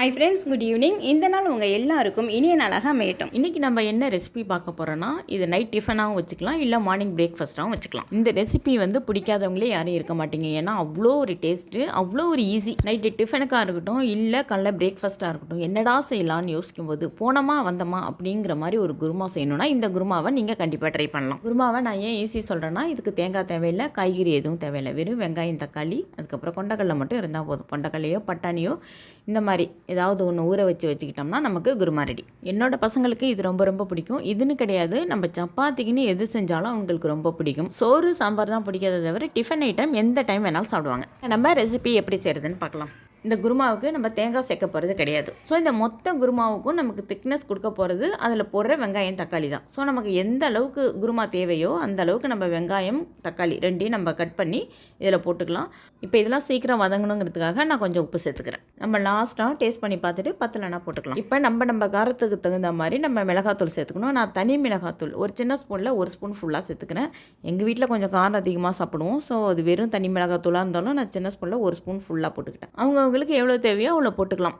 Hi friends good evening இந்த நாள் உங்கள் எல்லாருக்கும் இனிய நாளாக அமையட்டும். இன்றைக்கி நம்ம என்ன ரெசிபி பார்க்க போகிறோன்னா இது நைட் டிஃபனாகவும் வச்சுக்கலாம் இல்லை மார்னிங் பிரேக்ஃபாஸ்ட்டாகவும் வச்சுக்கலாம். இந்த ரெசிபி வந்து பிடிக்காதவங்களே யாரும் இருக்க மாட்டீங்க. ஏன்னா அவ்வளோ ஒரு டேஸ்ட்டு அவ்வளோ ஒரு ஈஸி நைட்டு டிஃபனுக்காக இருக்கட்டும் இல்லை காலைல பிரேக்ஃபாஸ்ட்டாக இருக்கட்டும் என்னடா செய்யலாம்னு யோசிக்கும் போது போனோமா வந்தோமா? அப்படிங்கிற மாதிரி ஒரு குருமா செய்யணும்னா இந்த குருமாவை நீங்கள் கண்டிப்பாக ட்ரை பண்ணலாம். குருமாவை நான் ஏன் ஈஸி சொல்கிறேன்னா இதுக்கு தேங்காய் தேவையில்லை காய்கறி எதுவும் தேவையில்லை. வெறும் வெங்காயம் தக்காளி அதுக்கப்புறம் கொண்டக்கடலை மட்டும் இருந்தால் போதும். கொண்டக்கடலையோ பட்டாணியோ இந்த மாதிரி ஏதாவது ஒன்று ஊற வச்சு வச்சுக்கிட்டோம்னா நமக்கு குருமா ரெடி என்னோட பசங்களுக்கு இது ரொம்ப ரொம்ப பிடிக்கும். இதுன்னு கிடையாது. நம்ம சப்பாத்திக்குன்னு எது செஞ்சாலும் அவங்களுக்கு ரொம்ப பிடிக்கும். சோறு சாம்பார் தான் பிடிக்காத தவிர டிஃபன் ஐட்டம் எந்த டைம் வேணாலும் சாப்பிடுவாங்க. நம்ம ரெசிபி எப்படி செய்கிறதுன்னு பார்க்கலாம். இந்த குருமாவுக்கு நம்ம தேங்காய் சேர்க்க போகிறது கிடையாது. ஸோ இந்த மொத்த குருமாவுக்கும் நமக்கு திக்னஸ் கொடுக்க போகிறது அதில் போடுற வெங்காயம் தக்காளி தான். ஸோ நமக்கு எந்த அளவுக்கு குருமா தேவையோ அந்த அளவுக்கு நம்ம வெங்காயம் தக்காளி ரெண்டையும் நம்ம கட் பண்ணி இதில் போட்டுக்கலாம். இப்போ இதெல்லாம் சீக்கிரம் வதங்கணுங்கிறதுக்காக நான் கொஞ்சம் உப்பு சேர்த்துக்கிறேன். நம்ம லாஸ்ட்டாக டேஸ்ட் பண்ணி பார்த்துட்டு பத்தலைனா போட்டுக்கலாம். இப்போ நம்ம நம்ம காரத்துக்கு தகுந்த மாதிரி நம்ம மிளகாத்தூள் சேர்த்துக்கணும். நான் தனி மிளகாத்தூள் ஒரு சின்ன ஸ்பூனில் ஒரு ஸ்பூன் ஃபுல்லாக சேர்த்துக்கிறேன். எங்கள் வீட்டில் கொஞ்சம் காரம் அதிகமாக சாப்பிடுவோம். ஸோ அது வெறும் தனி மிளகாத்தூளாக இருந்தாலும் நான் சின்ன ஸ்பூனில் ஒரு ஸ்பூன் ஃபுல்லாக போட்டுக்கிட்டேன். அவங்க அவங்கவுங்களுக்கு எவ்வளோ தேவையோ அவ்வளோ போட்டுக்கலாம்.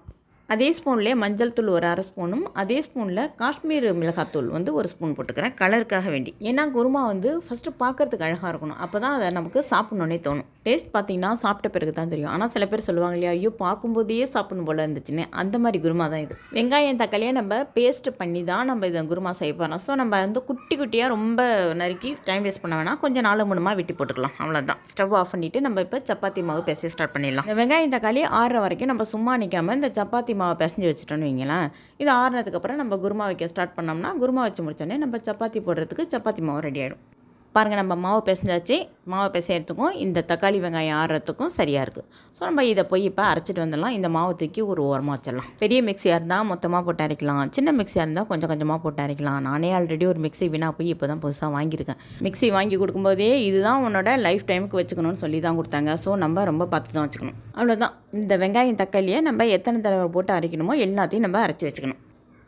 அதே ஸ்பூன்லேயே மஞ்சள் தூள் ஒரு அரை ஸ்பூனும் அதே ஸ்பூனில் காஷ்மீர் மிளகாத்தூள் வந்து ஒரு ஸ்பூன் போட்டுக்கிறேன். கலருக்காக வேண்டி. ஏன்னா குருமா வந்து ஃபஸ்ட்டு பார்க்கறதுக்கு அழகாக இருக்கணும். அப்போ தான் அதை நமக்கு சாப்பிட்ணுன்னே தோணும். டேஸ்ட் பார்த்தீங்கன்னா சாப்பிட்ட பிறகு தான் தெரியும். ஆனால் சில பேர் சொல்லுவாங்க இல்லையா ஐயோ பார்க்கும்போதே சாப்பிடணும் போல இருந்துச்சுன்னு. அந்த மாதிரி குருமா தான் இது. வெங்காயம் தக்காளியை நம்ம பேஸ்ட் பண்ணி தான் நம்ம இதை குருமா செய்ய போகிறோம் ஸோ நம்ம வந்து குட்டி குட்டியாக ரொம்ப நறுக்கி டைம் வேஸ்ட் பண்ண வேணாம். கொஞ்சம் நாலு மூணுமா வெட்டி போட்டுக்கலாம். அவ்வளோதான் ஸ்டவ் ஆஃப் பண்ணிவிட்டு நம்ம இப்போ சப்பாத்தி மாவு பேச ஸ்டார்ட் பண்ணிடலாம். இந்த வெங்காயம் தக்காளி ஆறுற வரைக்கும் நம்ம சும்மா நிற்காமல் இந்த சப்பாத்தி மாவை பிசைஞ்சு வச்சுட்டோன்னு வைங்களேன். இது ஆறுனதுக்கப்புறம் நம்ம குருமா வைக்க ஸ்டார்ட் பண்ணோம்னா குருமா வச்சு முடித்தோடனே நம்ம சப்பாத்தி போடுறதுக்கு சப்பாத்தி மாவு ரெடி ஆகிடும் பாருங்கள் நம்ம மாவு பிசைஞ்சாச்சு. மாவு பிசையறதுக்கும் இந்த தக்காளி வெங்காயம் ஆறுறதுக்கும் சரியாக இருக்குது ஸோ நம்ம இதை போய் இப்போ அரைச்சிட்டு வந்துடலாம். இந்த மாவு தூக்கி ஒரு ஓரமாக வச்சிடலாம். பெரிய மிக்சியாக இருந்தால் மொத்தமாக போட்டு அரைக்கலாம். சின்ன மிக்சியாக இருந்தால் கொஞ்சம் கொஞ்சமாக போட்டு அரைக்கலாம். நானே ஆல்ரெடி ஒரு மிக்சி வீணாக போய் இப்போ தான் புதுசாக வாங்கியிருக்கேன். மிக்ஸி வாங்கி கொடுக்கும்போதே இதுதான் உன்னோட லைஃப் டைமுக்கு வச்சுக்கணும்னு சொல்லி தான் கொடுத்தாங்க. ஸோ நம்ம ரொம்ப பார்த்து தான் வச்சுக்கணும். அவ்வளோதான் இந்த வெங்காயம் தக்காளியை நம்ம எத்தனை தடவை போட்டு அரைக்கணுமோ எல்லாத்தையும் நம்ம அரைச்சி வச்சுக்கணும்.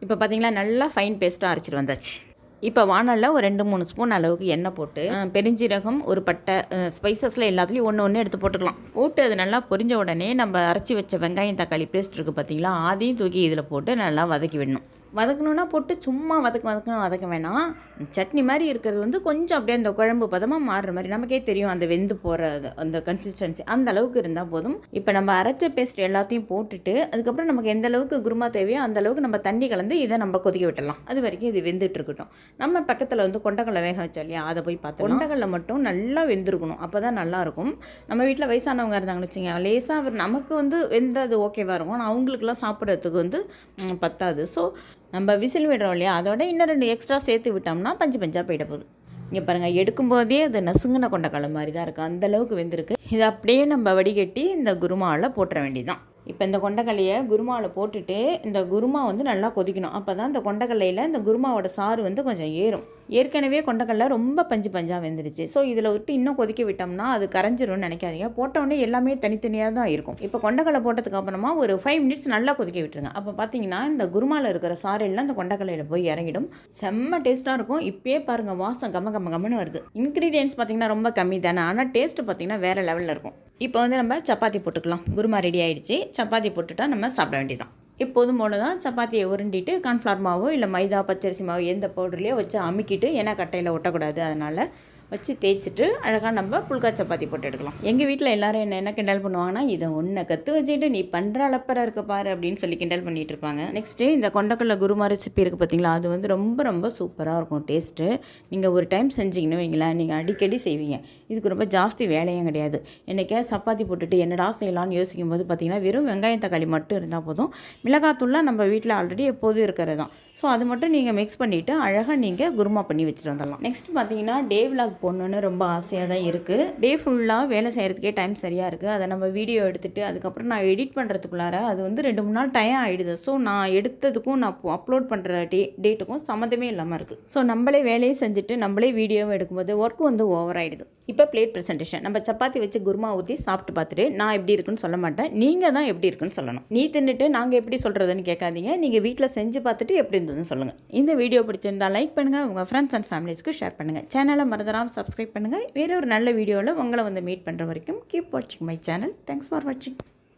இப்போ பார்த்தீங்களா நல்லா ஃபைன் பேஸ்ட்டாக அரைச்சிட்டு வந்தாச்சு. இப்போ வானலில் ஒரு ரெண்டு மூணு ஸ்பூன் அளவுக்கு எண்ணெய் போட்டு பெருஞ்சீரகம் ஒரு பட்டை ஸ்பைசஸில் எல்லாத்துலேயும் ஒன்று ஒன்று எடுத்து போட்டுக்கலாம். போட்டு அது நல்லா பொரிஞ்ச உடனே நம்ம அரைச்சி வச்ச வெங்காயம் தக்காளி பேஸ்ட் இருக்குது பார்த்தீங்களா அதையும் தூக்கி இதில் போட்டு நல்லா வதக்கி விடணும். வதக்கணுன்னா போட்டு சும்மா வதக்க வதக்கணும் வதக்க வேணாம். சட்னி மாதிரி இருக்கிறது வந்து கொஞ்சம் அப்படியே அந்த குழம்பு பதமாக மாறுற மாதிரி நமக்கே தெரியும் அந்த வெந்து போகிற அந்த கன்சிஸ்டன்சி அந்த அளவுக்கு இருந்தால் போதும். இப்போ நம்ம அரைச்ச பேஸ்ட் எல்லாத்தையும் போட்டுட்டு அதுக்கப்புறம் நமக்கு எந்த அளவுக்கு குருமா தேவையோ அந்த அளவுக்கு நம்ம தண்ணி கலந்து இதை நம்ம கொதிக்க விட்டலாம் அது வரைக்கும் இது வெந்துட்டு இருக்கட்டும். நம்ம பக்கத்தில் வந்து கொண்டக்கடலை வேக வச்சோம் இல்லையா? அதை போய் பார்த்து கொண்டக்கடலை மட்டும் நல்லா வெந்திருக்கணும். அப்போ தான் நல்லாயிருக்கும் நம்ம வீட்டில் வயசானவங்க இருந்தாங்கன்னு வச்சுங்க லேசாக நமக்கு வந்து வெந்தது ஓகேவாக இருக்கும். ஆனால் அவங்களுக்குலாம் சாப்பிட்றதுக்கு வந்து பத்தாது. ஸோ நம்ம விசில் விடுறோம் இல்லையா? அதோட இன்னும் ரெண்டு எக்ஸ்ட்ரா சேர்த்து விட்டோம்னா பஞ்சு பஞ்சாக போயிட போகுது. இங்கே பாருங்கள் எடுக்கும்போதே அது நசுங்கின கொண்டக்கடலை மாதிரி தான் இருக்குது அந்தளவுக்கு வெந்திருக்கு. இதை அப்படியே நம்ம வடிகட்டி இந்த குருமாவில் போட்டுற வேண்டியதான் இப்போ இந்த கொண்டக்கல்லையை குருமாவில் போட்டுட்டு இந்த குருமா வந்து நல்லா கொதிக்கணும். அப்போ தான் இந்த கொண்டக்கல்லையில் இந்த குருமாவோட சாறு வந்து கொஞ்சம் ஏறும். ஏற்கனவே கொண்டக்கல்ல ரொம்ப பஞ்சு பஞ்சாக வெந்துருச்சு ஸோ இதில் விட்டு இன்னும் கொதிக்க விட்டோம்னா அது கரைஞ்சிரும்னு நினைக்காதீங்க. போட்டோடனே எல்லாமே தனித்தனியாக தான் இருக்கும். இப்போ கொண்டக்கல்லை போட்டதுக்கு அப்புறமா ஒரு ஃபைவ் மினிட்ஸ் நல்லா கொதிக்க விட்டுருங்க. அப்போ பார்த்தீங்கன்னா இந்த குருமாவில் இருக்கிற சாறு எல்லாம் இந்த கொண்டக்கல்லையில் போய் இறங்கிடும். செம்ம டேஸ்ட்டாக இருக்கும். இப்பயே பாருங்கள் வாசம் கம்ம கம்ம கம்மன்னு வருது. இன்க்ரீடியன்ஸ் பார்த்தீங்கன்னா ரொம்ப கம்மி தானே. ஆனால் டேஸ்ட்டு பார்த்தீங்கன்னா வேறு லெவலில் இருக்கும். இப்போ வந்து நம்ம சப்பாத்தி போட்டுக்கலாம். குருமா ரெடி ஆயிடுச்சு. சப்பாத்தி போட்டுட்டா நம்ம சாப்பிட வேண்டியதான் எப்போதும் போல தான் சப்பாத்தியை உருண்டிட்டு கார்ன்ஃப்ளவர் மாவோ இல்லை மைதா பச்சரிசி மாவு எந்த பவுடர்லேயோ வச்சு அமுக்கிட்டு ஏன்னா கட்டையில் ஒட்டக்கூடாது அதனால் வச்சு தேய்ச்சிட்டு அழகாக நம்ம புல்கா சப்பாத்தி போட்டு எடுக்கலாம். எங்கள் வீட்டில் எல்லோரும் என்ன என்ன கிண்டல் பண்ணுவாங்கன்னா இதை ஒன்றை கற்று வச்சுட்டு நீ பண்ணுற அளப்பராக இருக்க பாரு அப்படின்னு சொல்லி கிண்டல் பண்ணிட்டு இருப்பாங்க. நெக்ஸ்ட்டு இந்த கொண்டக்கடலை குருமா ரெசிபி இருக்குது பார்த்தீங்களா அது வந்து ரொம்ப ரொம்ப சூப்பராக இருக்கும் டேஸ்ட்டு நீங்கள் ஒரு டைம் செஞ்சீங்கன்னு வைங்களேன் நீங்கள் அடிக்கடி செய்வீங்க. இதுக்கு ரொம்ப ஜாஸ்தி வேலையும் கிடையாது. என்றைக்கே சப்பாத்தி போட்டுட்டு என்னடா செய்யலாம்னு யோசிக்கும் போது பார்த்தீங்கன்னா வெறும் வெங்காயம் தக்காளி மட்டும் இருந்தால் போதும். மிளகாத்தூள்லாம் நம்ம வீட்டில் ஆல்ரெடி எப்போதும் இருக்கிறது தான். ஸோ அது மட்டும் நீங்கள் மிக்ஸ் பண்ணிவிட்டு அழகாக நீங்கள் குருமா பண்ணி வச்சுட்டு வந்துடலாம். நெக்ஸ்ட் பார்த்தீங்கன்னா டே போடணுன்னு ரொம்ப ஆசையாக தான் இருக்குது டே ஃபுல்லாக வேலை செய்கிறதுக்கே டைம் சரியாக இருக்குது அதை நம்ம வீடியோ எடுத்துகிட்டு அதுக்கப்புறம் நான் எடிட் பண்ணுறதுக்குள்ளார அது வந்து ரெண்டு மூணு நாள் டைம் ஆகிடுது ஸோ நான் எடுத்ததுக்கும் நான் அப்லோட் பண்ணுற டே டேட்டுக்கும் சம்மந்தமே இல்லாமல் இருக்குது ஸோ நம்மளே வேலையை செஞ்சுட்டு நம்மளே வீடியோவும் எடுக்கும்போது ஒர்க் வந்து ஓவர் ஆகிடுது இப்போ பிளேட் ப்ரெசன்டேஷன் நம்ம சப்பாத்தி வச்சு குருமா ஊற்றி சாப்பிட்டு பார்த்துட்டு நான் எப்படி இருக்குன்னு சொல்ல மாட்டேன். நீங்கள் தான் எப்படி இருக்குன்னு சொல்லணும். நீ தின்னுட்டு நாங்கள் எப்படி சொல்கிறதுன்னு கேட்காதீங்க. நீங்கள் வீட்டில் செஞ்சு பார்த்துட்டு எப்படி இருந்ததுன்னு சொல்லுங்கள் இந்த வீடியோ பிடிச்சிருந்தா லைக் பண்ணுங்கள் உங்கள் ஃப்ரெண்ட்ஸ் அண்ட் ஃபேமிலிஸ்க்கு ஷேர் பண்ணுங்கள் சேனலை மறந்துடாமல் சப்ஸ்கிரைப் பண்ணுங்கள் வேற ஒரு நல்ல வீடியோவில் உங்களை வந்து மீட் பண்ணுற வரைக்கும் கீப் வாட்சிங் மை சேனல் தேங்க்ஸ் ஃபார் வாட்சிங்